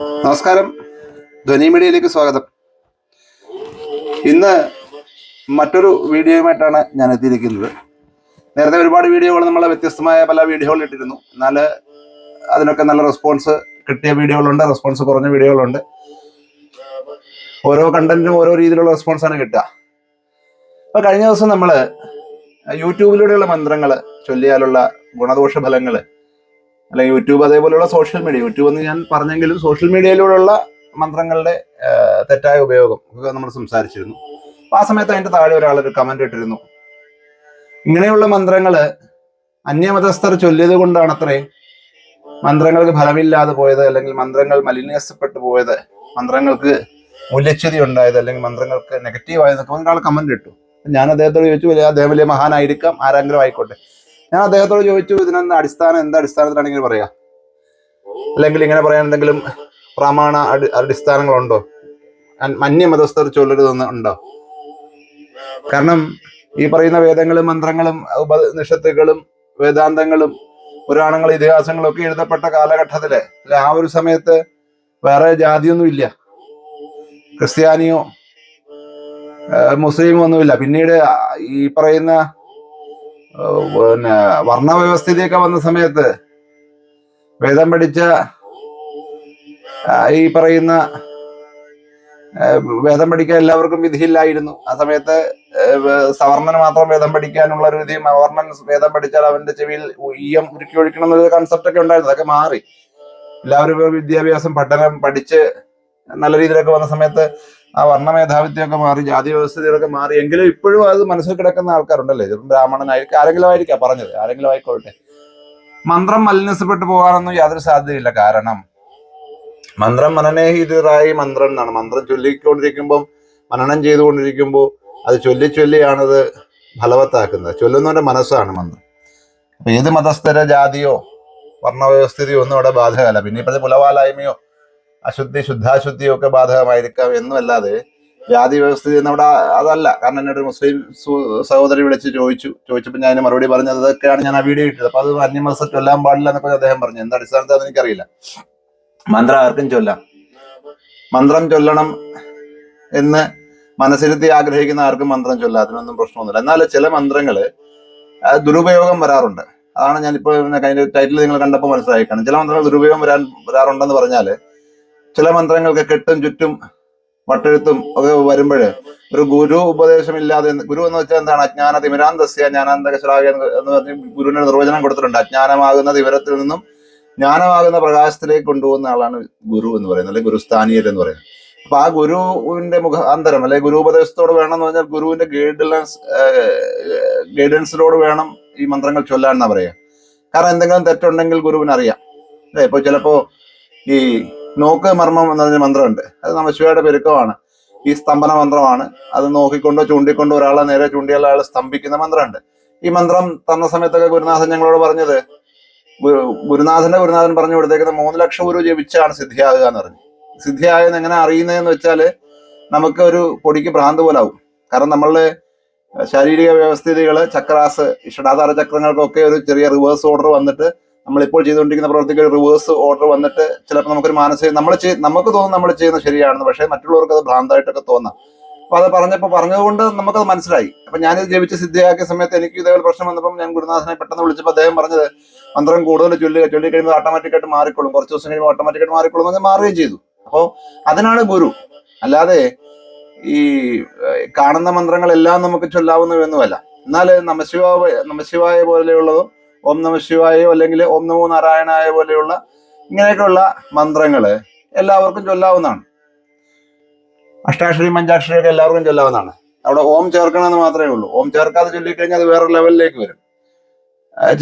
നമസ്കാരം. ധ്വനി മീഡിയയിലേക്ക് സ്വാഗതം. ഇന്ന് മറ്റൊരു വീഡിയോയുമായിട്ടാണ് ഞാൻ എത്തിയിരിക്കുന്നത്. നേരത്തെ ഒരുപാട് വീഡിയോകൾ നമ്മൾ വ്യത്യസ്തമായ പല വീഡിയോകൾ ഇട്ടിരുന്നു. എന്നാൽ അതിനൊക്കെ നല്ല റെസ്പോൺസ് കിട്ടിയ വീഡിയോകളുണ്ട് റെസ്പോൺസ് കുറഞ്ഞ വീഡിയോകളുണ്ട്. ഓരോ കണ്ടന്റിനും ഓരോ രീതിയിലുള്ള റെസ്പോൺസാണ് കിട്ടുക. അപ്പോൾ കഴിഞ്ഞ ദിവസം നമ്മൾ യൂട്യൂബിലൂടെയുള്ള മന്ത്രങ്ങൾ ചൊല്ലിയാലുള്ള ഗുണദോഷ ഫലങ്ങൾ അല്ലെങ്കിൽ യൂട്യൂബ് അതേപോലെയുള്ള സോഷ്യൽ മീഡിയ യൂട്യൂബ് എന്ന് ഞാൻ പറഞ്ഞെങ്കിലും സോഷ്യൽ മീഡിയയിലൂടെയുള്ള മന്ത്രങ്ങളുടെ തെറ്റായ ഉപയോഗം ഒക്കെ നമ്മൾ സംസാരിച്ചിരുന്നു. ആ സമയത്ത് അതിന്റെ താഴെ ഒരാൾ ഒരു കമന്റ് ഇട്ടിരുന്നു. ഇങ്ങനെയുള്ള മന്ത്രങ്ങൾ അന്യമതസ്ഥർ ചൊല്ലിയത് കൊണ്ടാണ് അത്രേ. മന്ത്രങ്ങൾക്ക് ഫലമില്ലാതെ പോയത് അല്ലെങ്കിൽ മന്ത്രങ്ങൾ മലിനീകരിക്കപ്പെട്ടു പോയത് മന്ത്രങ്ങൾക്ക് മൂല്യച്യുതി ഉണ്ടായത് അല്ലെങ്കിൽ മന്ത്രങ്ങൾക്ക് നെഗറ്റീവ് ആയതൊക്കെ ഒരാൾ കമന്റ് ഇട്ടു. ഞാൻ അദ്ദേഹത്തോട് ചോദിച്ചു വലിയ അദ്ദേഹം വലിയ മഹാനായിരിക്കാം ആരെങ്കിലും ആയിക്കോട്ടെ. ഞാൻ അദ്ദേഹത്തോട് ചോദിച്ചു ഇതിനെന്താ അടിസ്ഥാനം എന്താ അടിസ്ഥാനത്തിലാണ് ഇങ്ങനെ പറയാ. അല്ലെങ്കിൽ ഇങ്ങനെ പറയാൻ എന്തെങ്കിലും പ്രമാണ അടി- അടിസ്ഥാനങ്ങളുണ്ടോ? അന്യമതസ്ഥർ ചൊല്ലരുതെന്ന് ഉണ്ടോ? കാരണം ഈ പറയുന്ന വേദങ്ങളും മന്ത്രങ്ങളും ഉപനിഷത്തുകളും വേദാന്തങ്ങളും പുരാണങ്ങളും ഇതിഹാസങ്ങളും ഒക്കെ എഴുതപ്പെട്ട കാലഘട്ടത്തിൽ ആ ഒരു സമയത്ത് വേറെ ജാതിയൊന്നും ഇല്ല. ക്രിസ്ത്യാനിയോ മുസ്ലിമോ ഒന്നുമില്ല. പിന്നീട് ഈ പറയുന്ന പിന്നെ വർണവ്യവസ്ഥിതിയൊക്കെ വന്ന സമയത്ത് വേദം പഠിച്ച ഈ പറയുന്ന വേദം പഠിക്കാൻ എല്ലാവർക്കും വിധിയില്ലായിരുന്നു. ആ സമയത്ത് സവർണന് മാത്രം വേദം പഠിക്കാനുള്ള ഒരു വിധിയും അവർണൻ വേദം പഠിച്ചാൽ അവന്റെ ചെവിയിൽ ഈയം ഉരുക്കി ഒഴിക്കണം എന്നൊരു കൺസെപ്റ്റ് ഒക്കെ ഉണ്ടായിരുന്നു. അതൊക്കെ മാറി. എല്ലാവരും വിദ്യാഭ്യാസം പഠനം പഠിച്ച് നല്ല രീതിയിലൊക്കെ വന്ന സമയത്ത് ആ വർണ മേധാവിത്വമൊക്കെ മാറി ജാതി വ്യവസ്ഥയൊക്കെ മാറി എങ്കിലും ഇപ്പോഴും അത് മനസ്സിൽ കിടക്കുന്ന ആൾക്കാരുണ്ടല്ലേ? ഇതിപ്പം ബ്രാഹ്മണനായിരിക്കും ആരെങ്കിലും ആയിരിക്കാം പറഞ്ഞത് ആരെങ്കിലും ആയിക്കോട്ടെ. മന്ത്രം മലിനസപ്പെട്ട് പോകാനൊന്നും യാതൊരു സാധ്യതയില്ല. കാരണം മന്ത്രം മനനേഹിതരായി മന്ത്രം എന്നാണ്. മന്ത്രം ചൊല്ലിക്കൊണ്ടിരിക്കുമ്പോൾ മനനം ചെയ്തുകൊണ്ടിരിക്കുമ്പോൾ അത് ചൊല്ലി ചൊല്ലിയാണത് ഫലവത്താക്കുന്നത്. ചൊല്ലുന്നവന്റെ മനസ്സാണ് മന്ത്രം. അപ്പൊ ഏത് മതസ്ഥര ജാതിയോ വർണവ്യവസ്ഥിതിയോ ഒന്നും അവിടെ ബാധകമല്ല. പിന്നെ ഇപ്പോഴത്തെ പുലവാലായ്മയോ അശുദ്ധി ശുദ്ധാശുദ്ധിയും ഒക്കെ ബാധകമായിരിക്കാം എന്നുമല്ലാതെ ജാതി വ്യവസ്ഥിതി എന്നവിടെ അതല്ല. കാരണം എന്നെ ഒരു മുസ്ലിം സഹോദരി വിളിച്ച് ചോദിച്ചു. ചോദിച്ചപ്പോൾ ഞാൻ മറുപടി പറഞ്ഞത് അതൊക്കെയാണ് ഞാൻ ആ വീഡിയോ ഇട്ടത്. അപ്പൊ അത് അന്യമതസ്ഥ ചൊല്ലാൻ പാടില്ല എന്നൊക്കെ അദ്ദേഹം പറഞ്ഞു. എന്താ അടിസ്ഥാനത്തിൽ എനിക്കറിയില്ല. മന്ത്രം ആർക്കും ചൊല്ലാം. മന്ത്രം ചൊല്ലണം എന്ന് മനസ്സിരുത്തി ആഗ്രഹിക്കുന്ന ആർക്കും മന്ത്രം ചൊല്ലാം. അതിനൊന്നും പ്രശ്നമൊന്നുമില്ല. എന്നാൽ ചില മന്ത്രങ്ങൾ ദുരുപയോഗം വരാറുണ്ട്. അതാണ് ഞാനിപ്പോൾ അതിന്റെ ടൈറ്റിൽ നിങ്ങൾ കണ്ടപ്പോൾ മനസ്സിലായി ചില മന്ത്രങ്ങൾ ദുരുപയോഗം വരാൻ വരാറുണ്ടെന്ന് പറഞ്ഞാൽ ചില മന്ത്രങ്ങൾക്ക് കെട്ടും ചുറ്റും വട്ടെഴുത്തും ഒക്കെ വരുമ്പോൾ ഒരു ഗുരു ഉപദേശമില്ലാതെ ഗുരു എന്ന് വെച്ചാൽ എന്താണ്? അജ്ഞാന തിമിരാന്തസ്യ ജ്ഞാനാന്തകശ്രാവ്യ എന്ന് പറഞ്ഞ് ഗുരുവിന്റെ നിർവചനം കൊടുത്തിട്ടുണ്ട്. അജ്ഞാനമാകുന്ന വിവരത്തിൽ നിന്നും ജ്ഞാനമാകുന്ന പ്രകാശത്തിലേക്ക് കൊണ്ടുപോകുന്ന ആളാണ് ഗുരു എന്ന് പറയുന്നത് അല്ലെങ്കിൽ ഗുരുസ്ഥാനീയർ എന്ന് പറയുന്നത്. അപ്പൊ ആ ഗുരുവിന്റെ മുഖാന്തരം അല്ലെങ്കിൽ ഗുരു ഉപദേശത്തോട് വേണം എന്ന് പറഞ്ഞാൽ ഗുരുവിന്റെ ഗൈഡൻസ് ഗൈഡൻസിനോട് വേണം ഈ മന്ത്രങ്ങൾ ചൊല്ലാൻ എന്നാ പറയാ കാരണം എന്തെങ്കിലും തെറ്റുണ്ടെങ്കിൽ ഗുരുവിന് അറിയാം അല്ലേ? ഇപ്പൊ ചിലപ്പോ ഈ നോക്ക് മർമ്മം എന്ന് പറഞ്ഞ മന്ത്രമുണ്ട്. അത് നമശിവയുടെ പെരുക്കമാണ്. ഈ സ്തംഭന മന്ത്രമാണ്. അത് നോക്കിക്കൊണ്ടോ ചൂണ്ടിക്കൊണ്ടോ ഒരാളെ നേരെ ചൂണ്ടിയുള്ള ആൾ സ്തംഭിക്കുന്ന മന്ത്രമുണ്ട്. ഈ മന്ത്രം തന്ന സമയത്തൊക്കെ ഗുരുനാഥൻ ഞങ്ങളോട് പറഞ്ഞത് ഗുരുനാഥന്റെ ഗുരുനാഥൻ പറഞ്ഞു കൊടുത്തേക്കുന്ന മൂന്ന് ലക്ഷം ഗുരു ജപിച്ചാണ് സിദ്ധിയാകുക എന്ന് പറഞ്ഞു. സിദ്ധിയായെന്ന് എങ്ങനെ അറിയുന്നതെന്ന് വെച്ചാൽ നമുക്ക് ഒരു പൊടിക്ക് ഭ്രാന്ത് പോലാവും. കാരണം നമ്മളുടെ ശാരീരിക വ്യവസ്ഥിതികൾ ചക്രാസ് ഇഷ്ടാധാര ചക്രങ്ങൾക്കൊക്കെ ഒരു ചെറിയ റിവേഴ്സ് ഓർഡർ വന്നിട്ട് നമ്മളിപ്പോൾ ചെയ്തുകൊണ്ടിരിക്കുന്ന പ്രവർത്തിക്ക് റിവേഴ്സ് ഓർഡർ വന്നിട്ട് ചിലപ്പോൾ നമുക്കൊരു മാനസിക നമ്മൾ നമുക്ക് തോന്നും നമ്മൾ ചെയ്യുന്നത് ശരിയാണെന്ന് പക്ഷേ മറ്റുള്ളവർക്ക് അത് ഭ്രാന്തായിട്ടൊക്കെ തോന്നാം. അപ്പൊ അത് പറഞ്ഞപ്പോൾ പറഞ്ഞതുകൊണ്ട് നമുക്കത് മനസ്സിലായി. അപ്പൊ ഞാനിത് ജപിച്ച് സിദ്ധിയാക്കിയ സമയത്ത് എനിക്ക് ഇതേപോലെ പ്രശ്നം വന്നപ്പോൾ ഞാൻ ഗുരുനാഥനെ പെട്ടെന്ന് വിളിച്ചപ്പോൾ അദ്ദേഹം പറഞ്ഞത് മന്ത്രം കൂടുതൽ ചൊല്ലുക ചൊല്ലി കഴിയുമ്പോൾ ഓട്ടോമാറ്റിക്കായിട്ട് മാറിക്കൊള്ളും. കുറച്ച് ദിവസം കഴിയുമ്പോൾ ഓട്ടോമാറ്റിക്കായിട്ട് മാറിക്കൊള്ളും എന്ന് മാറുകയും ചെയ്തു. അപ്പോൾ അതിനാണ് ഗുരു. അല്ലാതെ ഈ കാണുന്ന മന്ത്രങ്ങളെല്ലാം നമുക്ക് ചൊല്ലാവുന്നവയൊന്നുമല്ല എന്നാൽ നമശിവ നമശിവായ പോലെയുള്ളതും ഓം നമ ശിവായോ അല്ലെങ്കിൽ ഓം നമോ നാരായണായ പോലെയുള്ള ഇങ്ങനെയൊക്കെയുള്ള മന്ത്രങ്ങൾ എല്ലാവർക്കും ചൊല്ലാവുന്നതാണ്. അഷ്ടാക്ഷരി പഞ്ചാക്ഷരിയൊക്കെ എല്ലാവർക്കും ചൊല്ലാവുന്നതാണ്. അവിടെ ഓം ചേർക്കണമെന്ന് മാത്രമേ ഉള്ളൂ. ഓം ചേർക്കാതെ ചൊല്ലിക്കഴിഞ്ഞാൽ അത് വേറെ ലെവലിലേക്ക് വരും.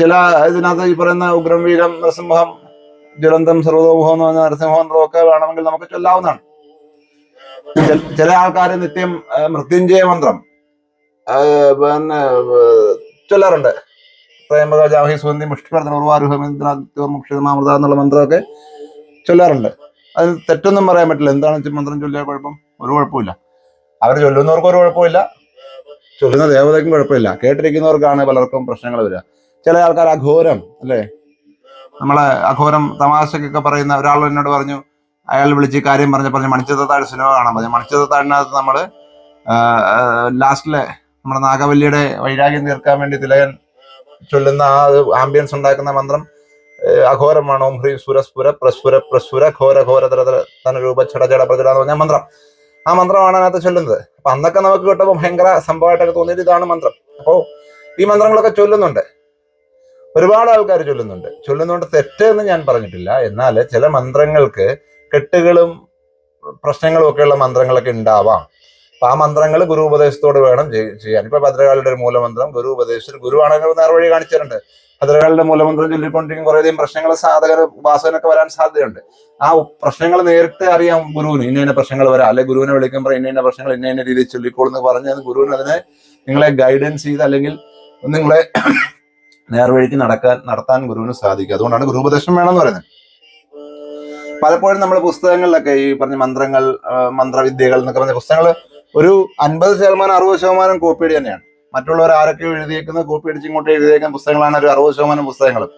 ചില ഇതിനകത്ത് ഈ പറയുന്ന ഉഗ്രം വീരം നരസിംഹം ജ്വലന്തം സർവതോമുഖം എന്ന് പറഞ്ഞ നരസിംഹമന്ത്രം ഒക്കെ വേണമെങ്കിൽ നമുക്ക് ചൊല്ലാവുന്നതാണ്. ചില ആൾക്കാർ നിത്യം മൃത്യുഞ്ജയ മന്ത്രം പിന്നെ ചൊല്ലാറുണ്ട്. എന്നുള്ള മന്ത്രമൊക്കെ ചൊല്ലാറുണ്ട്. അതിൽ തെറ്റൊന്നും പറയാൻ പറ്റില്ല. എന്താണ് മന്ത്രം ചൊല്ലിയ കുഴപ്പം? ഒരു കുഴപ്പമില്ല അവർ ചൊല്ലുന്നവർക്ക് ഒരു കുഴപ്പമില്ല ചൊല്ലുന്ന ദേവതയ്ക്കും കുഴപ്പമില്ല. കേട്ടിരിക്കുന്നവർക്കാണ് പലർക്കും പ്രശ്നങ്ങൾ വരിക. ചില ആൾക്കാർ അഘോരം അല്ലേ? നമ്മളെ അഘോരം തമാശക്കൊക്കെ പറയുന്ന ഒരാൾ എന്നോട് പറഞ്ഞു അയാൾ വിളിച്ച് കാര്യം പറഞ്ഞു പറഞ്ഞു മണിച്ചത്താഴ് സിനിമ കാണാൻ പറഞ്ഞു. മണിച്ചത്താഴിനകത്ത് നമ്മൾ ലാസ്റ്റിലെ നമ്മുടെ നാഗവല്ലിയുടെ വൈരാഗ്യം തീർക്കാൻ വേണ്ടി തിലകൻ ചൊല്ലുന്ന ആ ആംബിയൻസ് ഉണ്ടാക്കുന്ന മന്ത്രം അഘോരമാണ്? ഓം ഹ്രീ സുരസ്പുര പ്രസ്ഫുര പ്രസ്ഫുര ഘോര ഘോര തന രൂപ ചട ചട പ്രചട എന്ന് പറഞ്ഞ മന്ത്രം. ആ മന്ത്രമാണ് അതിനകത്ത് ചൊല്ലുന്നത്. അപ്പൊ അന്നൊക്കെ നമുക്ക് കേട്ടപ്പോൾ ഭയങ്കര സംഭവമായിട്ടൊക്കെ തോന്നിയത് ഇതാണ് മന്ത്രം. അപ്പോ ഈ മന്ത്രങ്ങളൊക്കെ ചൊല്ലുന്നുണ്ട്. ഒരുപാട് ആൾക്കാർ ചൊല്ലുന്നുണ്ട്. ചൊല്ലുന്നുണ്ട് തെറ്റെന്ന് ഞാൻ പറഞ്ഞിട്ടില്ല. എന്നാൽ ചില മന്ത്രങ്ങൾക്ക് കെട്ടുകളും പ്രശ്നങ്ങളും ഒക്കെയുള്ള മന്ത്രങ്ങളൊക്കെ ഉണ്ടാവാം. അപ്പൊ ആ മന്ത്രങ്ങൾ ഗുരു ഉപദേശത്തോട് വേണം ചെയ്യാൻ. ഇപ്പൊ ഭദ്രകാളിയുടെ ഒരു മൂലമന്ത്രം ഗുരു ഉപദേശത്തിൽ ഗുരുവാണെങ്കിൽ നേർവഴി കാണിച്ചിട്ടുണ്ട്. ഭദ്രകാളിയുടെ മൂലമന്ത്രം ചൊല്ലിക്കൊണ്ടിരിക്കും കുറേയധികം പ്രശ്നങ്ങൾ സാധകർ ഉപാസകനൊക്കെ വരാൻ സാധ്യതയുണ്ട്. ആ പ്രശ്നങ്ങൾ നേരിട്ട് അറിയാം ഗുരുവിന്. ഇന്ന ഇന്ന പ്രശ്നങ്ങൾ വരാം. അല്ലെ ഗുരുവിനെ വിളിക്കുമ്പോൾ ഇന്ന ഇന്ന പ്രശ്നങ്ങൾ ഇന്ന ഇന്ന രീതിയിൽ ചൊല്ലിക്കോളെന്ന് പറഞ്ഞ് ഗുരുവിന് അതിനെ നിങ്ങളെ ഗൈഡൻസ് ചെയ്ത് അല്ലെങ്കിൽ നിങ്ങളെ നേർവഴിക്ക് നടക്കാൻ നടത്താൻ ഗുരുവിന് സാധിക്കും. അതുകൊണ്ടാണ് ഗുരു ഗുരുപദേശം വേണമെന്ന് പറയുന്നത്. പലപ്പോഴും നമ്മൾ പുസ്തകങ്ങളിലൊക്കെ ഈ പറഞ്ഞ മന്ത്രങ്ങൾ മന്ത്രവിദ്യകൾ എന്നൊക്കെ പറഞ്ഞ പുസ്തകങ്ങൾ ഒരു അൻപത് ശതമാനം അറുപത് ശതമാനം കോപ്പിയടി തന്നെയാണ്. മറ്റുള്ളവർ ആരൊക്കെ എഴുതിയേക്കുന്ന കോപ്പി അടിച്ച് ഇങ്ങോട്ട് എഴുതിയേക്കുന്ന പുസ്തകങ്ങളാണ് ഒരു അറുപത് ശതമാനം പുസ്തകങ്ങളും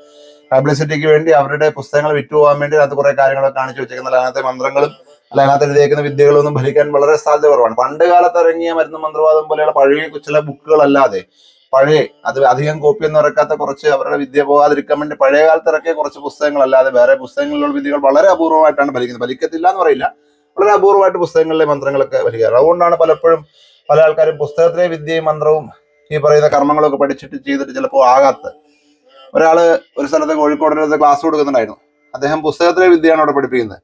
പബ്ലിസിറ്റിക്ക് വേണ്ടി അവരുടെ പുസ്തകങ്ങൾ വിറ്റുപോകാൻ വേണ്ടി അതിനകത്ത് കുറെ കാര്യങ്ങളൊക്കെ കാണിച്ചു വെച്ചേക്കുന്ന അതിനകത്തെ മന്ത്രങ്ങളും അല്ല അതിനകത്ത് എഴുതിയേക്കുന്ന വിദ്യകളൊന്നും ഫലിക്കാൻ വളരെ സാധ്യത കുറവാണ് പണ്ട് കാലത്ത് ഇറങ്ങിയ മരുന്ന് മന്ത്രവാദം പോലെയുള്ള പഴയ ചില ബുക്കുകളല്ലാതെ പഴയ അത് അധികം കോപ്പി ഒന്നും ഇറക്കാത്ത കുറച്ച് അവരുടെ വിദ്യ പോകാതിരിക്കാൻ വേണ്ടി പഴയ കാലത്ത് ഇറക്കിയ കുറച്ച് പുസ്തകങ്ങളല്ലാതെ വേറെ പുസ്തകങ്ങളിലുള്ള വിദ്യകൾ വളരെ അപൂർവമായിട്ടാണ് ഫലിക്കുന്നത് ഫലിക്കത്തില്ല എന്ന് പറയില്ല. വളരെ അപൂർവമായിട്ട് പുസ്തകങ്ങളിലെ മന്ത്രങ്ങളൊക്കെ വരികയാണ്. അതുകൊണ്ടാണ് പലപ്പോഴും പല ആൾക്കാരും പുസ്തകത്തിലെ വിദ്യയും മന്ത്രവും ഈ പറയുന്ന കർമ്മങ്ങളൊക്കെ പഠിച്ചിട്ട് ചെയ്തിട്ട് ചിലപ്പോൾ ആകാത്ത. ഒരാൾ ഒരു സ്ഥലത്ത് കോഴിക്കോടിനകത്ത് ക്ലാസ് കൊടുക്കുന്നുണ്ടായിരുന്നു. അദ്ദേഹം പുസ്തകത്തിലെ വിദ്യയാണ് അവിടെ പഠിപ്പിക്കുന്നത്.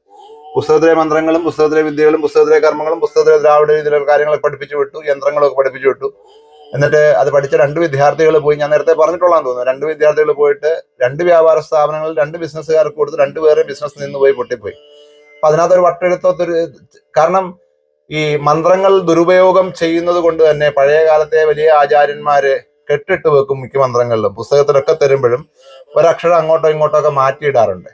പുസ്തകത്തിലെ മന്ത്രങ്ങളും പുസ്തകത്തിലെ വിദ്യകളും പുസ്തകത്തിലെ കർമ്മങ്ങളും പുസ്തകത്തിലെ ദ്രാവിഡ രീതിയിലുള്ള കാര്യങ്ങളൊക്കെ പഠിപ്പിച്ചു വിട്ടു യന്ത്രങ്ങളൊക്കെ പഠിപ്പിച്ചു വിട്ടു. എന്നിട്ട് അത് പഠിച്ച രണ്ട് വിദ്യാർത്ഥികൾ പോയി. ഞാൻ നേരത്തെ പറഞ്ഞിട്ടുള്ളതാന്ന് തോന്നുന്നു. രണ്ട് വിദ്യാർത്ഥികൾ പോയിട്ട് രണ്ട് വ്യാപാര സ്ഥാപനങ്ങളിൽ രണ്ട് ബിസിനസ്സുകാർക്ക് കൊടുത്ത് രണ്ടുപേരെ ബിസിനസ് നിന്ന് പോയി പൊട്ടിപ്പോയി. അപ്പൊ അതിനകത്ത് ഒരു വട്ടെഴുത്തൊരു കാരണം ഈ മന്ത്രങ്ങൾ ദുരുപയോഗം ചെയ്യുന്നത് കൊണ്ട് തന്നെ പഴയ കാലത്തെ വലിയ ആചാര്യന്മാര് കെട്ടിട്ട് വെക്കും മിക്ക മന്ത്രങ്ങളിലും. പുസ്തകത്തിലൊക്കെ തരുമ്പോഴും ഒരക്ഷരം അങ്ങോട്ടോ ഇങ്ങോട്ടോ ഒക്കെ മാറ്റിയിടാറുണ്ട്.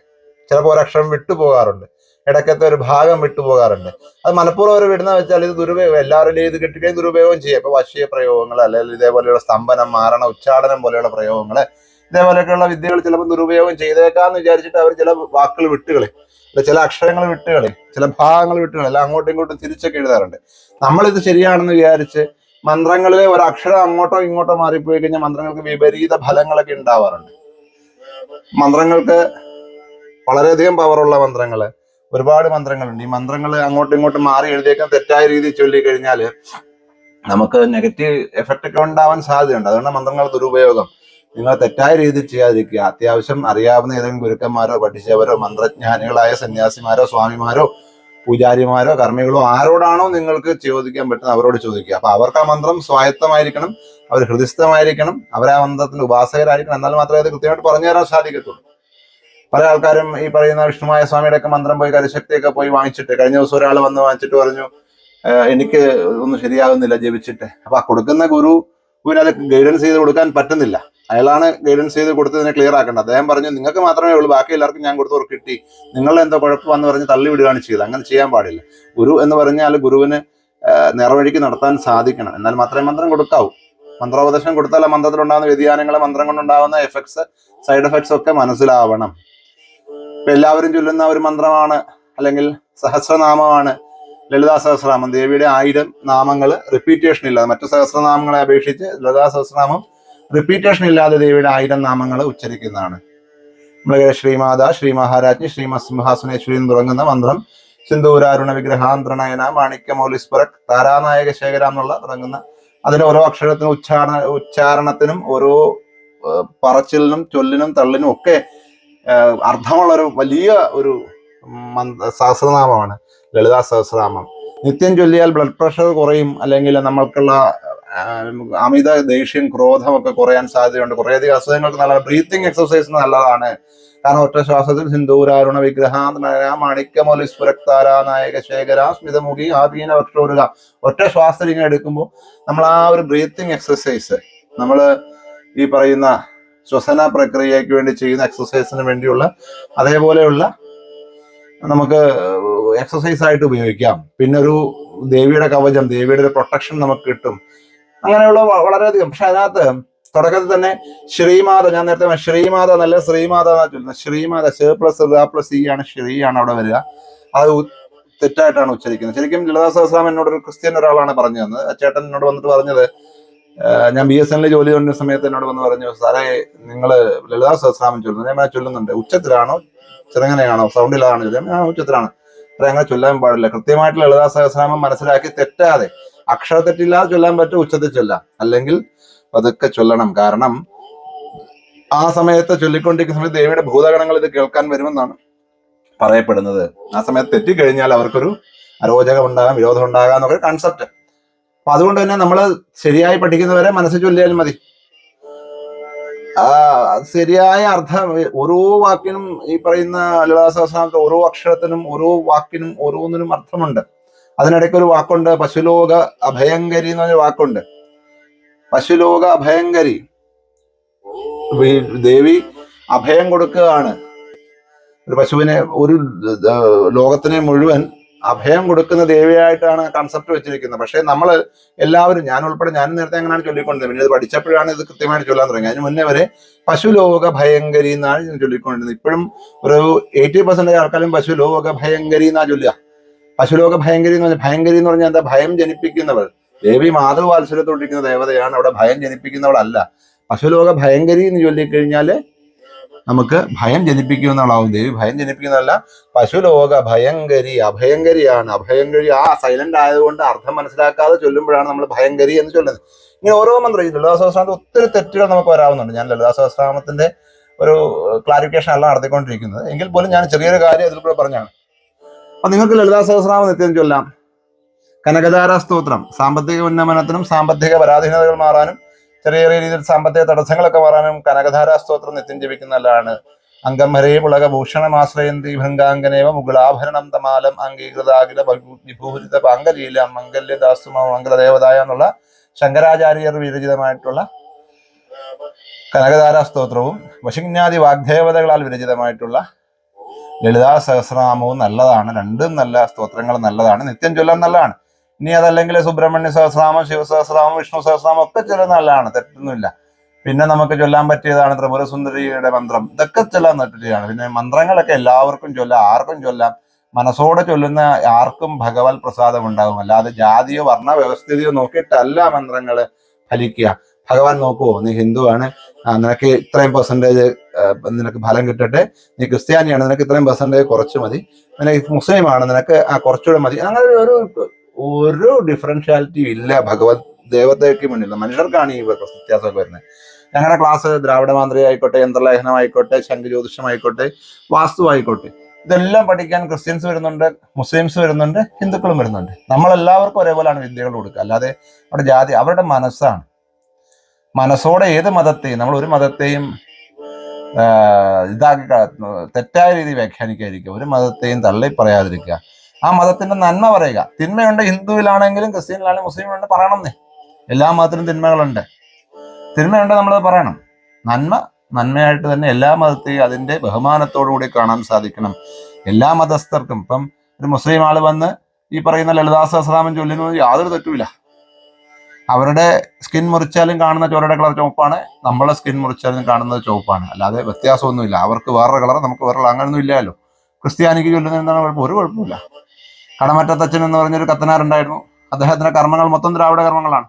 ചിലപ്പോൾ ഒരക്ഷരം വിട്ടുപോകാറുണ്ട് ഇടയ്ക്കത്തെ ഒരു ഭാഗം വിട്ടുപോകാറുണ്ട് അത് മനഃപൂർവം അവർ വിടുന്ന വെച്ചാൽ ഇത് ദുരുപയോഗം എല്ലാവരും ഇത് കിട്ടുകയും ദുരുപയോഗം ചെയ്യുക ഇപ്പൊ വശ്യ പ്രയോഗങ്ങൾ അല്ലെങ്കിൽ ഇതേപോലെയുള്ള സ്തംഭനം മാരണ ഉച്ചാടനം പോലെയുള്ള പ്രയോഗങ്ങൾ ഇതേപോലെയൊക്കെയുള്ള വിദ്യകൾ ചിലപ്പോൾ ദുരുപയോഗം ചെയ്തേക്കാന്ന് വിചാരിച്ചിട്ട് അവർ ചില വാക്കുകൾ വിട്ടുകളി ചില അക്ഷരങ്ങൾ വിട്ടുകളി ചില ഭാഗങ്ങൾ വിട്ടുകളി അല്ല അങ്ങോട്ടും ഇങ്ങോട്ടും തിരിച്ചൊക്കെ എഴുതാറുണ്ട്. നമ്മളിത് ശരിയാണെന്ന് വിചാരിച്ച് മന്ത്രങ്ങളിലെ ഒരു അക്ഷരം അങ്ങോട്ടോ ഇങ്ങോട്ടോ മാറിപ്പോയി കഴിഞ്ഞാൽ മന്ത്രങ്ങൾക്ക് വിപരീത ഫലങ്ങളൊക്കെ ഉണ്ടാവാറുണ്ട്. മന്ത്രങ്ങൾക്ക് വളരെയധികം പവറുള്ള മന്ത്രങ്ങൾ ഒരുപാട് മന്ത്രങ്ങളുണ്ട്. ഈ മന്ത്രങ്ങൾ അങ്ങോട്ടും ഇങ്ങോട്ടും മാറി എഴുതിയേക്കാൻ തെറ്റായ രീതിയിൽ ചൊല്ലി കഴിഞ്ഞാൽ നമുക്ക് നെഗറ്റീവ് എഫക്റ്റ് ഒക്കെ ഉണ്ടാവാൻ സാധ്യതയുണ്ട്. അതുകൊണ്ട് മന്ത്രങ്ങൾ ദുരുപയോഗം നിങ്ങൾ തെറ്റായ രീതിയിൽ ചെയ്യാതിരിക്കുക. അത്യാവശ്യം അറിയാവുന്ന ഏതെങ്കിലും ഗുരുക്കന്മാരോ പഠിച്ചവരോ മന്ത്രജ്ഞാനികളായ സന്യാസിമാരോ സ്വാമിമാരോ പൂജാരിമാരോ കർമ്മികളോ ആരോടാണോ നിങ്ങൾക്ക് ചോദിക്കാൻ പറ്റുന്നത് അവരോട് ചോദിക്കുക. അപ്പൊ അവർക്ക് ആ മന്ത്രം സ്വായത്തമായിരിക്കണം അവർ ഹൃദയസ്ഥമായിരിക്കണം അവർ ആ മന്ത്രത്തിന്റെ ഉപാസകരായിരിക്കണം എന്നാൽ മാത്രമേ അത് കൃത്യമായിട്ട് പറഞ്ഞു തരാൻ സാധിക്കത്തുള്ളൂ. പല ആൾക്കാരും ഈ പറയുന്ന വിഷ്ണുമായ സ്വാമിയുടെ ഒക്കെ മന്ത്രം പോയി കരിശക്തിയൊക്കെ പോയി വാങ്ങിച്ചിട്ട് കഴിഞ്ഞ ദിവസം ഒരാൾ വന്ന് വാങ്ങിച്ചിട്ട് പറഞ്ഞു എനിക്ക് ഒന്നും ശരിയാകുന്നില്ല ജപിച്ചിട്ട്. അപ്പൊ കൊടുക്കുന്ന ഗുരു അത് ഗൈഡൻസ് ചെയ്ത് കൊടുക്കാൻ പറ്റുന്നില്ല. അയാളാണ് ഗൈഡൻസ് ചെയ്ത് കൊടുത്തതിനെ ക്ലിയർ ആക്കേണ്ടത് അദ്ദേഹം പറഞ്ഞു നിങ്ങൾക്ക് മാത്രമേ ഉള്ളൂ ബാക്കി എല്ലാവർക്കും ഞാൻ കൊടുത്തവർക്ക് കിട്ടി. നിങ്ങൾ എന്തോ കുഴപ്പമെന്ന് പറഞ്ഞ് തള്ളി വിടുകയാണ് ചെയ്തത്. അങ്ങനെ ചെയ്യാൻ പാടില്ല. ഗുരു എന്ന് പറഞ്ഞാൽ ഗുരുവിന് നേർവഴിക്ക് നടത്താൻ സാധിക്കണം. എന്നാൽ മാത്രമേ മന്ത്രം കൊടുക്കാവൂ. മന്ത്രോപദേശം കൊടുത്താൽ ആ മന്ത്രത്തിലുണ്ടാകുന്ന വ്യതിയാനങ്ങൾ മന്ത്രം കൊണ്ടുണ്ടാകുന്ന എഫക്ട്സ് സൈഡ് എഫക്ട്സ് ഒക്കെ മനസ്സിലാവണം. ഇപ്പൊ എല്ലാവരും ചൊല്ലുന്ന ഒരു മന്ത്രമാണ് അല്ലെങ്കിൽ സഹസ്രനാമമാണ് ലളിതാ സഹസ്രനാമം. ദേവിയുടെ ആയിരം നാമങ്ങൾ റിപ്പീറ്റേഷൻ ഇല്ല. മറ്റു സഹസ്രനാമങ്ങളെ അപേക്ഷിച്ച് ലളിതാ സഹസ്രനാമം റിപ്പീറ്റേഷൻ ഇല്ലാതെ ദേവിയുടെ ആയിരം നാമങ്ങൾ ഉച്ചരിക്കുന്നതാണ്. നമ്മൾ ശ്രീമാത ശ്രീ മഹാരാജ്ഞി ശ്രീ സിംഹാസനേശ്വരി എന്ന് തുടങ്ങുന്ന മന്ത്രം സിന്ധൂരാരുണ വിഗ്രഹാന്തരണയന മാണിക്യമൗലിസ്പുരക് താരാനായക ശേഖര എന്നുള്ള തുടങ്ങുന്ന അതിന്റെ ഓരോ അക്ഷരത്തിനും ഉച്ചാരണ ഉച്ചാരണത്തിനും ഓരോ പറച്ചിലിനും ചൊല്ലിനും തള്ളിനും ഒക്കെ അർത്ഥമുള്ള ഒരു വലിയ ഒരു സഹസ്രനാമമാണ് ലളിതാ സഹസ്രനാമം. നിത്യം ചൊല്ലിയാൽ ബ്ലഡ് പ്രഷർ കുറയും അല്ലെങ്കിൽ നമ്മൾക്കുള്ള അമിത ദേഷ്യം ക്രോധം ഒക്കെ കുറയാൻ സാധ്യതയുണ്ട്. കുറേയധികം അസുഖങ്ങൾക്ക് നല്ല ബ്രീത്തിങ് എക്സസൈസ് നല്ലതാണ്. കാരണം ഒറ്റ ശ്വാസത്തിൽ സിന്ദൂരാരുണ മണിക്കമൊലി മാണിക്യമൗലിസ്ഫുരക്താര നായക ശേഖര സ്മിതമുഖി ആപീന വക്ഷോരുക ഒറ്റ ശ്വാസത്തിൽ ഇങ്ങനെ എടുക്കുമ്പോൾ നമ്മൾ ആ ഒരു ബ്രീത്തിങ് എക്സസൈസ് നമ്മൾ ഈ പറയുന്ന ശ്വസന പ്രക്രിയയ്ക്ക് വേണ്ടി ചെയ്യുന്ന എക്സസൈസിന് വേണ്ടിയുള്ള അതേപോലെയുള്ള നമുക്ക് എക്സസൈസ് ആയിട്ട് ഉപയോഗിക്കാം. പിന്നെ ഒരു ദേവിയുടെ കവചം ദേവിയുടെ ഒരു പ്രൊട്ടക്ഷൻ നമുക്ക് കിട്ടും. അങ്ങനെയുള്ള വളരെയധികം. പക്ഷെ അതിനകത്ത് തുടക്കത്തിൽ തന്നെ ശ്രീമാത ഞാൻ നേരത്തെ ശ്രീമാത നല്ല ശ്രീമാത ചൊല്ലുന്നത്. ശ്രീമാത ശ പ്ലസ് പ്ലസ് ഇ ആണ് ശ്രീ ആണ് അവിടെ വരിക. അത് തെറ്റായിട്ടാണ് ഉച്ചരിക്കുന്നത്. ശരിക്കും ലളിതാസഹസ്രാം എന്നോട് ഒരു ക്രിസ്ത്യൻ ഒരാളാണ് പറഞ്ഞു തന്നത്. ചേട്ടൻ എന്നോട് വന്നിട്ട് പറഞ്ഞത് ഞാൻ ബി എസ് എന്നിൽ ജോലി ചെയ്യുന്ന സമയത്ത് എന്നോട് വന്ന് പറഞ്ഞു സാറേ നിങ്ങൾ ലളിതാ സഹസ്രാമൻ ചൊല്ലുന്നു. ഞാൻ ചൊല്ലുന്നുണ്ട്. ഉച്ചത്തിലാണോ? ചെറുങ്ങനെയാണോ? സൗണ്ടിലാണോ? ചൊല്ലുന്നത് ഞാൻ ഉച്ചത്തിലാണ്. അങ്ങനെ ചൊല്ലാൻ പാടില്ല. കൃത്യമായിട്ട് ലളിതാ സഹസ്രാമം മനസ്സിലാക്കി തെറ്റാതെ അക്ഷരത്തെറ്റില്ലാതെ ചൊല്ലാൻ പറ്റും ഉച്ചത്തിൽ ചൊല്ലാം. അല്ലെങ്കിൽ പതുക്കെ ചൊല്ലണം. കാരണം ആ സമയത്ത് ചൊല്ലിക്കൊണ്ടിരിക്കുന്ന സമയത്ത് ദേവിയുടെ ഭൂതഗണങ്ങൾ ഇത് കേൾക്കാൻ വരുമെന്നാണ് പറയപ്പെടുന്നത്. ആ സമയത്ത് തെറ്റിക്കഴിഞ്ഞാൽ അവർക്കൊരു അരോചകം ഉണ്ടാകാം വിരോധം ഉണ്ടാകാം എന്നൊക്കെ കൺസെപ്റ്റ് അപ്പൊ അതുകൊണ്ട് തന്നെ നമ്മൾ ശരിയായി പഠിക്കുന്നവരെ മനസ്സിൽ ചൊല്ലിയാലും മതി. ശരിയായ അർത്ഥം. ഓരോ വാക്കിനും ഈ പറയുന്ന ലളിതാ ഓരോ അക്ഷരത്തിനും ഓരോ വാക്കിനും ഓരോന്നിനും അർത്ഥമുണ്ട്. അതിനിടയ്ക്ക് ഒരു വാക്കുണ്ട് പശുലോക അഭയങ്കരി എന്ന് പറഞ്ഞ വാക്കുണ്ട്. പശുലോക അഭയങ്കരി. ദേവി അഭയം കൊടുക്കുകയാണ്. ഒരു പശുവിനെ ഒരു ലോകത്തിനെ മുഴുവൻ അഭയം കൊടുക്കുന്ന ദേവിയായിട്ടാണ് കൺസെപ്റ്റ് വെച്ചിരിക്കുന്നത്. പക്ഷേ നമ്മൾ എല്ലാവരും ഞാൻ ഉൾപ്പെടെ ഞാൻ നേരത്തെ അങ്ങനെയാണ് ചൊല്ലിക്കൊണ്ടിരുന്നത്. പിന്നെ ഇത് പഠിച്ചപ്പോഴാണ് ഇത് കൃത്യമായിട്ട് ചൊല്ലാൻ തുടങ്ങി അതിന് മുന്നേ വരെ പശുലോക ഭയങ്കരി എന്നാണ് ഞാൻ ചൊല്ലിക്കൊണ്ടിരുന്നത്. ഇപ്പോഴും ഒരു എയ്റ്റി പെർസെന്റേജ് ആൾക്കാരും പശുലോക ഭയങ്കരി എന്നാ ചൊല്ലുക. പശുലോക ഭയങ്കരി എന്ന് പറഞ്ഞാൽ ഭയങ്കരി എന്ന് പറഞ്ഞാൽ എന്താ? ഭയം ജനിപ്പിക്കുന്നവൾ. ദേവി മാതൃവാത്സല്യത്തോടിരിക്കുന്ന ദേവതയാണ്. അവിടെ ഭയം ജനിപ്പിക്കുന്നവളല്ല. പശുലോക ഭയങ്കരി എന്ന് ചൊല്ലിക്കഴിഞ്ഞാൽ നമുക്ക് ഭയം ജനിപ്പിക്കുന്നവളാവും. ദേവി ഭയം ജനിപ്പിക്കുന്നതല്ല പശുലോക ഭയങ്കരി അഭയങ്കരിയാണ്. അഭയങ്കരി ആ സൈലന്റ് ആയതുകൊണ്ട് അർത്ഥം മനസ്സിലാക്കാതെ ചൊല്ലുമ്പോഴാണ് നമ്മൾ ഭയങ്കരി എന്ന് ചൊല്ലുന്നത്. ഇങ്ങനെ ഓരോ മന്ത്രം ഈ ലളിതാ സഹസ്രാമത്തിൽ ഒത്തിരി തെറ്റുകൾ നമുക്ക് വരാവുന്നുണ്ട്. ഞാൻ ലളിതാ സഹസ്രാമത്തിന്റെ ഒരു ക്ലാരിഫിക്കേഷൻ അല്ല നടത്തിക്കൊണ്ടിരിക്കുന്നത്. എങ്കിൽ പോലും ഞാൻ ചെറിയൊരു കാര്യം അതിൽ കൂടെ പറഞ്ഞാണ്. അപ്പൊ നിങ്ങൾക്ക് ലളിതാ സഹസ്രാമം നിത്യം ചൊല്ലാം. കനകധാര സ്തോത്രം. സാമ്പത്തിക ഉന്നമനത്തിനും സാമ്പത്തിക പരാധീനതകൾ മാറാനും ചെറിയ ചെറിയ രീതിയിൽ സാമ്പത്തിക തടസ്സങ്ങളൊക്കെ മാറാനും കനകധാര സ്തോത്രം നിത്യം ജപിക്കുന്ന നല്ലതാണ് അംഗം ഹരേ പുളക ഭൂഷണം ആശ്രയന്തി ഭൃംഗാംഗനേവ മുകുളാഭരണം തമാലം അംഗീകൃതാകില വിഭൂരിത പാങ്കലീല മംഗല്യദാസ്തുമ മംഗളദേവതായ എന്നുള്ള ശങ്കരാചാര്യർ വിരചിതമായിട്ടുള്ള കനകധാര സ്തോത്രവും വശിജ്ഞാതി വാഗ്ദേവതകളാൽ വിരചിതമായിട്ടുള്ള ലളിതാ സഹസ്രനാമവും നല്ലതാണ് രണ്ടും നല്ല സ്തോത്രങ്ങൾ നല്ലതാണ് നിത്യം ചൊല്ലാൻ നല്ലതാണ്. ഇനി അതല്ലെങ്കിൽ സുബ്രഹ്മണ്യ സഹസ്രനാമം ശിവസഹസ്രനാമം വിഷ്ണു സഹസ്രനാമം ഒക്കെ ചൊല്ലാൻ നല്ലതാണ് തെറ്റൊന്നുമില്ല. പിന്നെ നമുക്ക് ചൊല്ലാൻ പറ്റിയതാണ് ത്രിപുരസുന്ദരിയുടെ മന്ത്രം. ഇതൊക്കെ ചൊല്ലാൻ പറ്റിയതാണ്. പിന്നെ മന്ത്രങ്ങളൊക്കെ എല്ലാവർക്കും ചൊല്ലാം ആർക്കും ചൊല്ലാം. മനസ്സോടെ ചൊല്ലുന്ന ആർക്കും ഭഗവത് പ്രസാദം ഉണ്ടാകും അല്ലാതെ ജാതിയോ വർണ വ്യവസ്ഥിതിയോ നോക്കിയിട്ടല്ല മന്ത്രങ്ങൾ ഫലിക്കുക. ഭഗവാൻ നോക്കുവോ? നീ ഹിന്ദുവാണ്. നിനക്ക് ഇത്രയും പെർസെന്റേജ് നിനക്ക് ഫലം കിട്ടട്ടെ. നീ ക്രിസ്ത്യാനിയാണ്. നിനക്ക് ഇത്രയും പെർസെന്റേജ് കുറച്ച് മതി. നിനക്ക് മുസ്ലിം ആണ് നിനക്ക് ആ കുറച്ചുകൂടെ മതി. അങ്ങനെ ഒരു ഒരു ഡിഫറൻഷ്യാലിറ്റിയും ഇല്ല. ഭഗവത് ദേവതയ്ക്ക് മുന്നിൽ മനുഷ്യർക്കാണ് ഈ വ്യത്യാസമൊക്കെ വരുന്നത്. ഞങ്ങളുടെ ക്ലാസ് ദ്രാവിഡ മാന്ത്രിക ആയിക്കോട്ടെ യന്ത്രലേഖനം ആയിക്കോട്ടെ ആയിക്കോട്ടെ വാസ്തു ആയിക്കോട്ടെ ഇതെല്ലാം പഠിക്കാൻ ക്രിസ്ത്യൻസ് വരുന്നുണ്ട് മുസ്ലിംസ് വരുന്നുണ്ട് ഹിന്ദുക്കളും വരുന്നുണ്ട്. നമ്മളെല്ലാവർക്കും ഒരേപോലെയാണ് വിദ്യകൾ കൊടുക്കുക. അല്ലാതെ അവിടെ ജാതി അവരുടെ മനസ്സാണ്. മനസ്സോടെ ഏത് മതത്തെയും നമ്മൾ ഒരു മതത്തെയും ഇതാക്കി തെറ്റായ രീതിയിൽ വ്യാഖ്യാനിക്കാതിരിക്കുക. ഒരു മതത്തെയും തള്ളി പറയാതിരിക്കുക. ആ മതത്തിന്റെ നന്മ പറയുക. തിന്മയുണ്ട് ഹിന്ദുവിലാണെങ്കിലും ക്രിസ്ത്യനിലാണെങ്കിലും മുസ്ലിമിലുണ്ട് പറയണമെന്നേ. എല്ലാ മതത്തിനും തിന്മകളുണ്ട്. തിന്മയുണ്ട് നമ്മളത് പറയണം. നന്മ നന്മയായിട്ട് തന്നെ എല്ലാ മതത്തെയും അതിന്റെ ബഹുമാനത്തോടു കൂടി കാണാൻ സാധിക്കണം. എല്ലാ മതസ്ഥർക്കും. ഇപ്പം ഒരു മുസ്ലിം ആൾ വന്ന് ഈ പറയുന്ന ലളിതാ സഹസ്രാമൻ ചൊല്ലുന്നത് യാതൊരു തെറ്റുമില്ല. അവരുടെ സ്കിൻ മുറിച്ചാലും കാണുന്ന ചോരയുടെ കളർ ചുവപ്പാണ് നമ്മളെ സ്കിൻ മുറിച്ചാലും കാണുന്നത് ചുവപ്പാണ്. അല്ലാതെ വ്യത്യാസമൊന്നുമില്ല. അവർക്ക് വേറൊരു കളർ നമുക്ക് വേറെ അങ്ങനൊന്നും ഇല്ലല്ലോ. ക്രിസ്ത്യാനിക്ക് ചൊല്ലുന്ന എന്താണ് കുഴപ്പം? ഒരു കുഴപ്പമില്ല കടമറ്റത്തച്ഛൻ എന്ന് പറഞ്ഞൊരു കത്തനാറുണ്ടായിരുന്നു അദ്ദേഹത്തിന്റെ കർമ്മങ്ങൾ മൊത്തം ദ്രാവിഡ കർമ്മങ്ങളാണ്.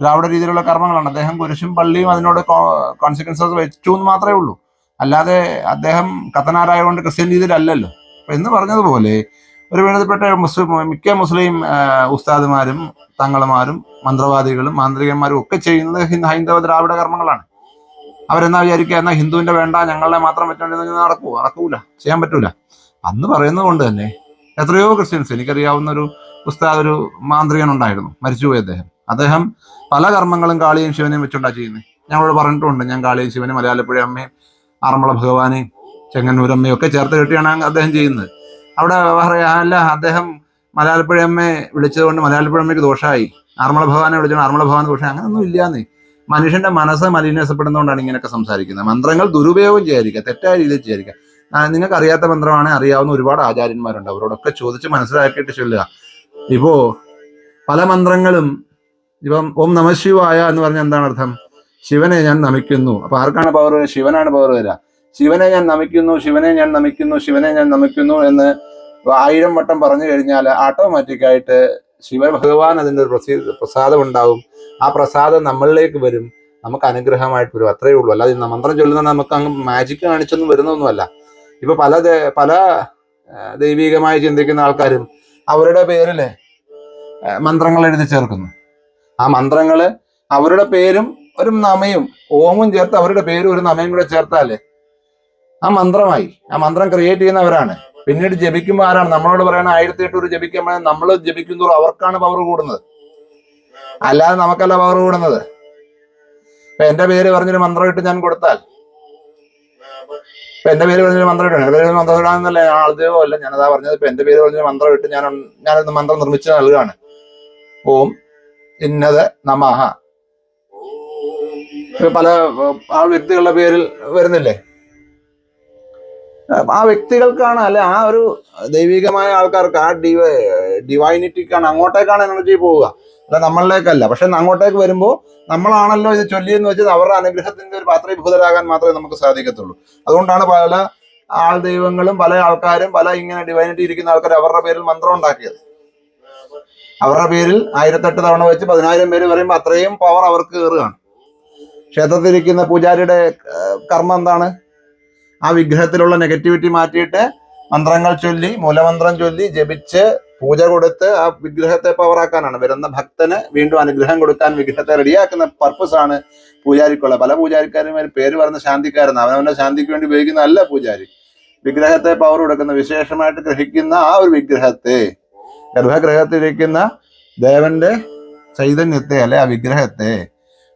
ദ്രാവിഡ രീതിയിലുള്ള കർമ്മങ്ങളാണ്. അദ്ദേഹം കുരിശും പള്ളിയും അതിനോട് കോൺസിക്വൻസസ് വെച്ചു എന്ന് മാത്രമേ ഉള്ളൂ. അല്ലാതെ അദ്ദേഹം കത്തനാരായതുകൊണ്ട് ക്രിസ്ത്യൻ രീതിയിലല്ലല്ലോ. അപ്പൊ എന്ന് പറഞ്ഞതുപോലെ ഒരു വേണ്ടപ്പെട്ട മുസ്ലിം മിക്ക മുസ്ലിം ഉസ്താദുമാരും തങ്ങളമാരും മന്ത്രവാദികളും മാന്ത്രികന്മാരും ഒക്കെ ചെയ്യുന്നത് ഹിന്ദു ഹൈന്ദവ ദ്രാവിഡ കർമ്മങ്ങളാണ്. അവരെന്നാ വിചാരിക്കുക? എന്നാ ഹിന്ദുവിന്റെ വേണ്ട ഞങ്ങളെ മാത്രം പറ്റുന്ന നടക്കൂ. നടക്കൂല. ചെയ്യാൻ പറ്റൂല. അന്ന് പറയുന്നത് കൊണ്ട് തന്നെ എത്രയോ ക്രിസ്ത്യൻസ് എനിക്കറിയാവുന്ന ഒരു ഉസ്താദ് ഒരു മാന്ത്രികൻ ഉണ്ടായിരുന്നു മരിച്ചുപോയി അദ്ദേഹം. അദ്ദേഹം പല കർമ്മങ്ങളും കാളിയും ശിവനെയും വെച്ചുണ്ടാ ചെയ്യുന്നത്. ഞങ്ങളോട് പറഞ്ഞിട്ടുണ്ട് ഞാൻ കാളിയും ശിവനും മലയാളപ്പുഴ അമ്മയും ആറന്മുള ഭഗവാനെയും ചെങ്ങന്നൂരമ്മയും ഒക്കെ ചേർത്ത് കെട്ടിയാണ് അദ്ദേഹം ചെയ്യുന്നത്. അവിടെ അല്ല അദ്ദേഹം മലയാളപ്പുഴയമ്മയെ വിളിച്ചതുകൊണ്ട് മലയാളപ്പുഴമ്മയ്ക്ക് ദോഷമായി ആർമള ഭഗവാനെ വിളിച്ചത് ആർമള ഭഗവാൻ ദോഷം അങ്ങനൊന്നും ഇല്ലാന്നേ. മനുഷ്യന്റെ മനസ്സ് മലിനസപ്പെടുന്നതുകൊണ്ടാണ് ഇങ്ങനെയൊക്കെ സംസാരിക്കുന്നത്. മന്ത്രങ്ങൾ ദുരുപയോഗം ചെയ്യാതിരിക്കുക തെറ്റായ രീതിയിൽ ചെയ്യാതിരിക്കുക. നിങ്ങൾക്ക് അറിയാത്ത മന്ത്രമാണ് അറിയാവുന്ന ഒരുപാട് ആചാര്യന്മാരുണ്ട്. അവരോടൊക്കെ ചോദിച്ച് മനസ്സിലാക്കിയിട്ട് ചൊല്ലുക. ഇപ്പോ പല മന്ത്രങ്ങളും ഇപ്പം ഓം നമ ശിവായ എന്ന് പറഞ്ഞാൽ എന്താണ് അർത്ഥം? ശിവനെ ഞാൻ നമിക്കുന്നു. അപ്പൊ ആർക്കാണ് പവർ വരിക? ശിവനാണ് പവർ വരിക. ശിവനെ ഞാൻ നമിക്കുന്നു ശിവനെ ഞാൻ നമിക്കുന്നു ശിവനെ ഞാൻ നമിക്കുന്നു എന്ന് ആയിരം വട്ടം പറഞ്ഞു കഴിഞ്ഞാൽ ഓട്ടോമാറ്റിക് ആയിട്ട് ശിവഭഗവാൻ അതിന്റെ ഒരു പ്രസീ പ്രസാദം ഉണ്ടാവും ആ പ്രസാദം നമ്മളിലേക്ക് വരും. നമുക്ക് അനുഗ്രഹമായിട്ട് വരും. അത്രയേ ഉള്ളൂ. അല്ലാതെ മന്ത്രം ചൊല്ലുന്ന നമുക്ക് അങ്ങ് മാജിക് കാണിച്ചൊന്നും വരുന്നൊന്നുമല്ല. ഇപ്പൊ പല പല ദൈവികമായി ചിന്തിക്കുന്ന ആൾക്കാരും അവരുടെ പേരിൽ മന്ത്രങ്ങൾ എഴുതി ചേർക്കുന്നു. ആ മന്ത്രങ്ങൾ അവരുടെ പേരും ഒരു നമയും ഓമും ചേർത്ത് അവരുടെ പേരും ഒരു നമയും കൂടെ ചേർത്താൽ ആ മന്ത്രമായി. ആ മന്ത്രം ക്രിയേറ്റ് ചെയ്യുന്നവരാണ്. പിന്നീട് ജപിക്കുമ്പോൾ ആരാണ്? നമ്മളോട് പറയണ ആയിരത്തി എട്ടൂർ ജപിക്കുമ്പോൾ നമ്മൾ ജപിക്കുമ്പോൾ അവർക്കാണ് പവർ കൂടുന്നത്. അല്ലാതെ നമുക്കല്ല പവർ കൂടുന്നത്. ഇപ്പൊ എന്റെ പേര് പറഞ്ഞൊരു മന്ത്രം ഇട്ട് ഞാൻ കൊടുത്താൽ. ഇപ്പൊ എന്റെ പേര് പറഞ്ഞൊരു മന്ത്രം ഇട്ടു എന്റെ പേര് മന്ത്രം ഇടാന്നല്ല ഞാൻ അല്ല ഞാനതാ പറഞ്ഞത്. ഇപ്പൊ എന്റെ പേര് പറഞ്ഞൊരു മന്ത്രം ഇട്ട് ഞാൻ ഞാനൊന്ന് മന്ത്രം നിർമ്മിച്ച് നൽകുകയാണ് ഓം ഇന്നത് നമഹ. പല ആ വ്യക്തികളുടെ പേരിൽ വരുന്നില്ലേ? ആ വ്യക്തികൾക്കാണ് അല്ലെ ആ ഒരു ദൈവികമായ ആൾക്കാർക്ക് ആ ഡിവ ഡിവൈനിറ്റിക്കാണ് അങ്ങോട്ടേക്കാണ് എനർജി പോവുക. അല്ല നമ്മളിലേക്കല്ല. പക്ഷെ അങ്ങോട്ടേക്ക് വരുമ്പോൾ നമ്മളാണല്ലോ ഇത് ചൊല്ലിയെന്ന് വെച്ചാൽ അവരുടെ അനുഗ്രഹത്തിന്റെ ഒരു പാത്രീഭൂതരാകാൻ മാത്രമേ നമുക്ക് സാധിക്കത്തുള്ളൂ. അതുകൊണ്ടാണ് പല ആൾ ദൈവങ്ങളും പല ആൾക്കാരും പല ഇങ്ങനെ ഡിവൈനിറ്റി ഇരിക്കുന്ന ആൾക്കാർ അവരുടെ പേരിൽ മന്ത്രം ഉണ്ടാക്കിയത്. അവരുടെ പേരിൽ ആയിരത്തെട്ട് തവണ വെച്ച് പതിനായിരം പേര് പറയുമ്പോൾ അത്രയും പവർ അവർക്ക് കയറുകയാണ്. ക്ഷേത്രത്തിലിരിക്കുന്ന പൂജാരിയുടെ കർമ്മം എന്താണ്? ആ വിഗ്രഹത്തിലുള്ള നെഗറ്റിവിറ്റി മാറ്റിയിട്ട് മന്ത്രങ്ങൾ ചൊല്ലി മൂലമന്ത്രം ചൊല്ലി ജപിച്ച് പൂജ കൊടുത്ത് ആ വിഗ്രഹത്തെ പവറാക്കാനാണ് വരുന്ന ഭക്തന് വീണ്ടും അനുഗ്രഹം കൊടുക്കാൻ വിഗ്രഹത്തെ റെഡിയാക്കുന്ന പർപ്പസ് ആണ് പൂജാരിക്കുള്ള പല പൂജാരിക്കാരും പേര് പറഞ്ഞ ശാന്തിക്കാരെന്ന് അവനവന്റെ ശാന്തിക്ക് വേണ്ടി ഉപയോഗിക്കുന്ന അല്ല പൂജാരി. വിഗ്രഹത്തെ പവർ കൊടുക്കുന്ന വിശേഷമായിട്ട് ഗ്രഹിക്കുന്ന ആ ഒരു വിഗ്രഹത്തെ ഗർഭഗ്രഹത്തിലിരിക്കുന്ന ദേവന്റെ ചൈതന്യത്തെ അല്ലെ ആ വിഗ്രഹത്തെ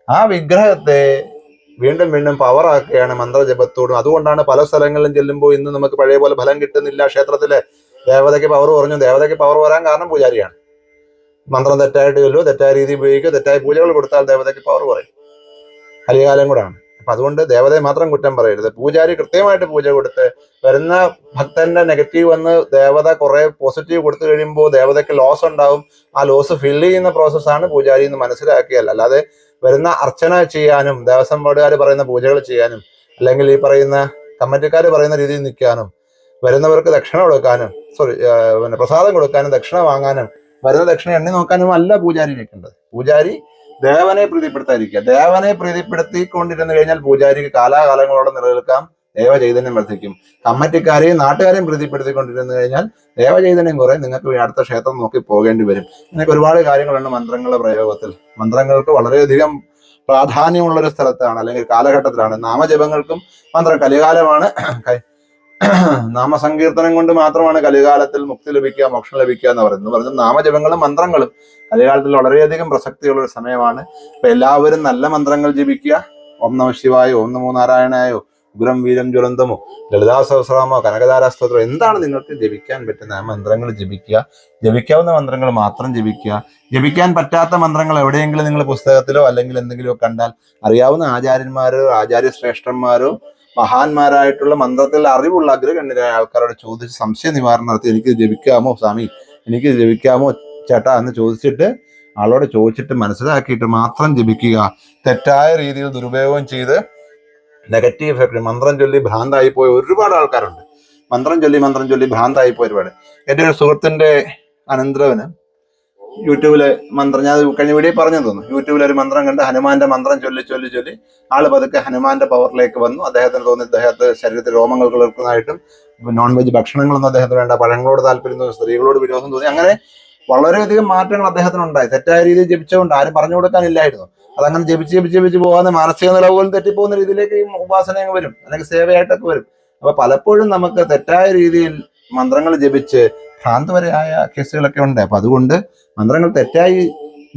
ആ വിഗ്രഹത്തെ വീണ്ടും വീണ്ടും പവർ ആക്കുകയാണ് മന്ത്രജപത്തോടും. അതുകൊണ്ടാണ് പല സ്ഥലങ്ങളിലും ചെല്ലുമ്പോൾ ഇന്ന് നമുക്ക് പഴയ പോലെ ഫലം കിട്ടുന്നില്ല ക്ഷേത്രത്തിലെ. ദേവതയ്ക്ക് പവർ കുറഞ്ഞു. ദേവതയ്ക്ക് പവർ വരാൻ കാരണം പൂജാരിയാണ്. മന്ത്രം തെറ്റായിട്ട് ചൊല്ലുക തെറ്റായ രീതി ഉപയോഗിക്കുക തെറ്റായ പൂജകൾ കൊടുത്താൽ ദേവതയ്ക്ക് പവർ കുറയും. കലികാലം കൂടാണ്. അപ്പൊ അതുകൊണ്ട് ദേവതയെ മാത്രം കുറ്റം പറയരുത്. പൂജാരി കൃത്യമായിട്ട് പൂജ കൊടുത്ത് വരുന്ന ഭക്തന്റെ നെഗറ്റീവ് വന്ന് ദേവത കുറെ പോസിറ്റീവ് കൊടുത്തു കഴിയുമ്പോൾ ദേവതയ്ക്ക് ലോസ് ഉണ്ടാവും. ആ ലോസ് ഫില്ല് ചെയ്യുന്ന പ്രോസസ്സാണ് പൂജാരി എന്ന് മനസ്സിലാക്കിയാൽ. അല്ലാതെ വരുന്ന അർച്ചന ചെയ്യാനും ദേവസ്വം ബോർഡുകാർ പറയുന്ന പൂജകൾ ചെയ്യാനും അല്ലെങ്കിൽ ഈ പറയുന്ന കമ്മിറ്റിക്കാർ പറയുന്ന രീതിയിൽ നിൽക്കാനും വരുന്നവർക്ക് ദക്ഷിണ കൊടുക്കാനും സോറി പിന്നെ പ്രസാദം കൊടുക്കാനും ദക്ഷിണ വാങ്ങാനും വരുന്ന ദക്ഷിണ എണ്ണി നോക്കാനും അല്ല പൂജാരി നിൽക്കേണ്ടത്. പൂജാരി ദേവനെ പ്രീതിപ്പെടുത്താതിരിക്കുക. ദേവനെ പ്രീതിപ്പെടുത്തിക്കൊണ്ടിരുന്നു കഴിഞ്ഞാൽ പൂജാരിക്ക് കാലാകാലങ്ങളോടെ നിലനിൽക്കാം. ദേവചൈതന്യം വർദ്ധിക്കും. കമ്മറ്റിക്കാരെയും നാട്ടുകാരെയും പ്രീതിപ്പെടുത്തിക്കൊണ്ടിരുന്നു കഴിഞ്ഞാൽ ദേവചൈതന്യം കുറെ നിങ്ങൾക്ക് അടുത്ത ക്ഷേത്രം നോക്കി പോകേണ്ടി വരും. നിങ്ങൾക്ക് ഒരുപാട് കാര്യങ്ങളുണ്ട് മന്ത്രങ്ങളുടെ പ്രയോഗത്തിൽ. മന്ത്രങ്ങൾക്ക് വളരെയധികം പ്രാധാന്യമുള്ള ഒരു സ്ഥലത്താണ് അല്ലെങ്കിൽ കാലഘട്ടത്തിലാണ്. നാമജപങ്ങൾക്കും മന്ത്രം കലികാലമാണ്. നാമസങ്കീർത്തനം കൊണ്ട് മാത്രമാണ് കലികാലത്തിൽ മുക്തി ലഭിക്കുക മോക്ഷം ലഭിക്കുക എന്ന് പറയുന്നത്. പറഞ്ഞത് നാമജപങ്ങളും മന്ത്രങ്ങളും. കലികാലത്തിൽ വളരെയധികം പ്രസക്തിയുള്ള ഒരു സമയമാണ്. അപ്പൊ എല്ലാവരും നല്ല മന്ത്രങ്ങൾ ജപിക്കുക. ഓം നമ ശിവായോ ഓം നമോ നാരായണായോ ഉഗ്രം വീരം ജ്വലന്തമോ ലളിതാ സഹസ്രാമോ കനകധാരാ സ്തോത്രം എന്താണ് നിങ്ങൾക്ക് ജപിക്കാൻ പറ്റുന്ന ആ മന്ത്രങ്ങൾ ജപിക്കുക. ജപിക്കാവുന്ന മന്ത്രങ്ങൾ മാത്രം ജപിക്കുക. ജപിക്കാൻ പറ്റാത്ത മന്ത്രങ്ങൾ എവിടെയെങ്കിലും നിങ്ങൾ പുസ്തകത്തിലോ അല്ലെങ്കിൽ എന്തെങ്കിലുമോ കണ്ടാൽ അറിയാവുന്ന ആചാര്യന്മാരോ ആചാര്യ ശ്രേഷ്ഠന്മാരോ മഹാന്മാരായിട്ടുള്ള മന്ത്രത്തിൽ അറിവുള്ള അഗ്രഗണ്യരായ ആൾക്കാരോട് ചോദിച്ച് സംശയ നിവാരണം നടത്തി എനിക്ക് ജപിക്കാമോ സ്വാമി? എനിക്ക് ജപിക്കാമോ ചേട്ടാ? എന്ന് ചോദിച്ചിട്ട് ആളോട് ചോദിച്ചിട്ട് മനസ്സിലാക്കിയിട്ട് മാത്രം ജപിക്കുക. തെറ്റായ രീതിയിൽ ദുരുപയോഗം ചെയ്ത് നെഗറ്റീവ് എഫക്ട് മന്ത്രം ചൊല്ലി ഭ്രാന്തായി പോയ ഒരുപാട് ആൾക്കാരുണ്ട്. മന്ത്രം ചൊല്ലി മന്ത്രം ചൊല്ലി ഭ്രാന്തായി പോയ ഒരുപാട്. എന്റെ ഒരു സുഹൃത്തിന്റെ അനന്തരവന് യൂട്യൂബിൽ മന്ത്രം ഞാൻ കഴിഞ്ഞ വീഡിയോ പറഞ്ഞു തോന്നുന്നു. യൂട്യൂബിൽ ഒരു മന്ത്രം കണ്ട് ഹനുമാന്റെ മന്ത്രം ചൊല്ലി ചൊല്ലി ചൊല്ലി ആൾ പതുക്കെ ഹനുമാന്റെ പവറിലേക്ക് വന്നു. അദ്ദേഹത്തിന് തോന്നി അദ്ദേഹത്തെ ശരീരത്തിൽ രോമങ്ങൾ കിളർക്കുന്നതായിട്ടും നോൺ വെജ് ഭക്ഷണങ്ങളൊന്നും അദ്ദേഹത്തിന് വേണ്ട പഴങ്ങളോട് താല്പര്യം തോന്നി സ്ത്രീകളോട് വിരോധം തോന്നി. അങ്ങനെ വളരെയധികം മാറ്റങ്ങൾ അദ്ദേഹത്തിന് ഉണ്ടായി തെറ്റായ രീതിയിൽ ജപിച്ചുകൊണ്ട് ആരും പറഞ്ഞു കൊടുക്കാനില്ലായിരുന്നു. അതങ്ങനെ ജപിച്ച് ജപിച്ച് ജപിച്ച് പോകാതെ മാനസിക നില പോലും തെറ്റിപ്പോകുന്ന രീതിയിലേക്ക് ഈ ഉപാസന വരും. അല്ലെങ്കിൽ സേവയായിട്ടൊക്കെ വരും. അപ്പൊ പലപ്പോഴും നമുക്ക് തെറ്റായ രീതിയിൽ മന്ത്രങ്ങൾ ജപിച്ച് ഭ്രാന്ത് കേസുകളൊക്കെ ഉണ്ട്. അപ്പൊ അതുകൊണ്ട് മന്ത്രങ്ങൾ തെറ്റായി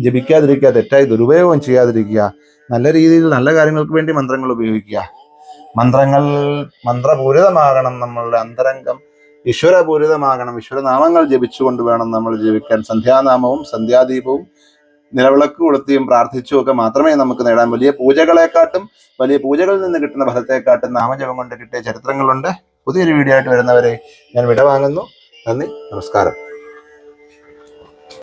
ജപിക്കാതിരിക്കുക തെറ്റായി ദുരുപയോഗം ചെയ്യാതിരിക്കുക നല്ല രീതിയിൽ നല്ല കാര്യങ്ങൾക്ക് വേണ്ടി മന്ത്രങ്ങൾ ഉപയോഗിക്കുക. മന്ത്രങ്ങൾ മന്ത്രപൂരിതമാകണം നമ്മളുടെ അന്തരംഗം. ഈശ്വരപൂരിതമാകണം. ഈശ്വരനാമങ്ങൾ ജപിച്ചുകൊണ്ട് വേണം നമ്മൾ ജീവിക്കാൻ. സന്ധ്യാനാമവും സന്ധ്യാദീപവും നിലവിളക്ക് കൊളുത്തിയും പ്രാർത്ഥിച്ചും ഒക്കെ മാത്രമേ നമുക്ക് നേടാൻ വലിയ പൂജകളെക്കാട്ടും വലിയ പൂജകളിൽ നിന്ന് കിട്ടുന്ന ഫലത്തെക്കാട്ടും നാമജപം കൊണ്ട് കിട്ടിയ ചരിത്രങ്ങളുണ്ട്. പുതിയൊരു വീഡിയോ ആയിട്ട് വരുന്നവരെ ഞാൻ വിട വാങ്ങുന്നു നന്ദി നമസ്കാരം.